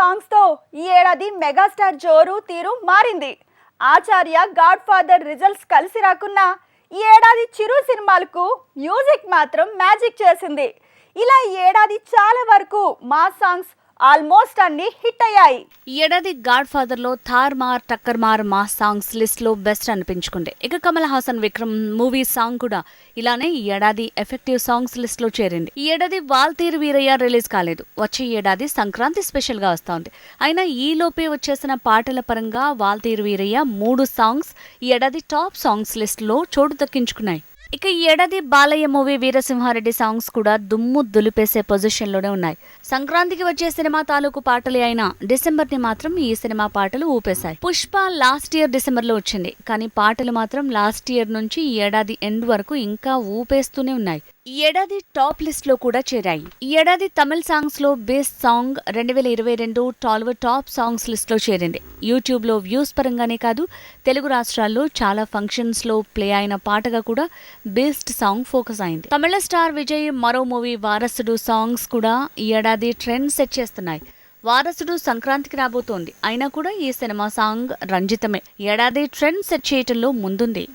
సాంగ్స్తో ఈ ఏడాది మెగాస్టార్ జోరు తీరు మారింది. ఆచార్య గాడ్ ఫాదర్ రిజల్ట్స్ కలిసి రాకున్నా ఈ ఏడాది చిరు సినిమాలకు మ్యూజిక్ మాత్రం మ్యాజిక్ చేసింది. ఇలా ఈ ఏడాది చాలా వరకు మా సాంగ్స్ ఆల్మోస్ట్ అన్ని హిట్ అయ్యాయి. ఈ ఏడాది గాడ్ ఫాదర్లో థార్ మార్ టక్కర్ మార్ మా సాంగ్స్ లిస్ట్లో బెస్ట్ అనిపించుకుండే ఇక కమల్ హాసన్ విక్రమ్ మూవీ సాంగ్ కూడా ఇలానే ఈ ఏడాది ఎఫెక్టివ్ సాంగ్స్ లిస్ట్లో చేరింది. ఈ ఏడాది వాల్తీరు వీరయ్య రిలీజ్ కాలేదు. వచ్చే ఏడాది సంక్రాంతి స్పెషల్గా వస్తోంది. అయినా ఈ లోపే వచ్చేసిన పాటల పరంగా వాల్తీర్ వీరయ్య మూడు సాంగ్స్ ఈ ఏడాది టాప్ సాంగ్స్ లిస్ట్లో చోటు దక్కించుకున్నాయి. ఇక ఈ ఏడాది బాలయ్య మూవీ వీరసింహారెడ్డి సాంగ్స్ కూడా దుమ్ము దులిపేసే పొజిషన్లోనే ఉన్నాయి. సంక్రాంతికి వచ్చే సినిమా తాలూకు పాటలే అయినా డిసెంబర్ని మాత్రం ఈ సినిమా పాటలు ఊపేశాయి. పుష్ప లాస్ట్ ఇయర్ డిసెంబర్లో వచ్చింది. కానీ పాటలు మాత్రం లాస్ట్ ఇయర్ నుంచి ఈ ఏడాది ఎండ్ వరకు ఇంకా ఊపేస్తూనే ఉన్నాయి. ఈ ఏడాది టాప్ లిస్ట్లో కూడా చేరాయి. ఈ ఏడాది తమిళ సాంగ్స్లో బెస్ట్ సాంగ్ రెండు వేల ఇరవై రెండు టాల్వ్ టాప్ సాంగ్స్ లిస్ట్లో చేరింది. యూట్యూబ్లో వ్యూస్ పరంగానే కాదు తెలుగు రాష్ట్రాల్లో చాలా ఫంక్షన్స్లో ప్లే అయిన పాటగా కూడా బెస్ట్ సాంగ్ ఫోకస్ అయింది. తమిళ స్టార్ విజయ్ మరో మూవీ వారసుడు సాంగ్స్ కూడా ఈ ఏడాది ట్రెండ్ సెట్ చేస్తున్నాయి. వారసుడు సంక్రాంతికి రాబోతోంది. అయినా కూడా ఈ సినిమా సాంగ్ రంజితమే. ఏడాది ట్రెండ్ సెట్ చేయటంలో ముందుంది.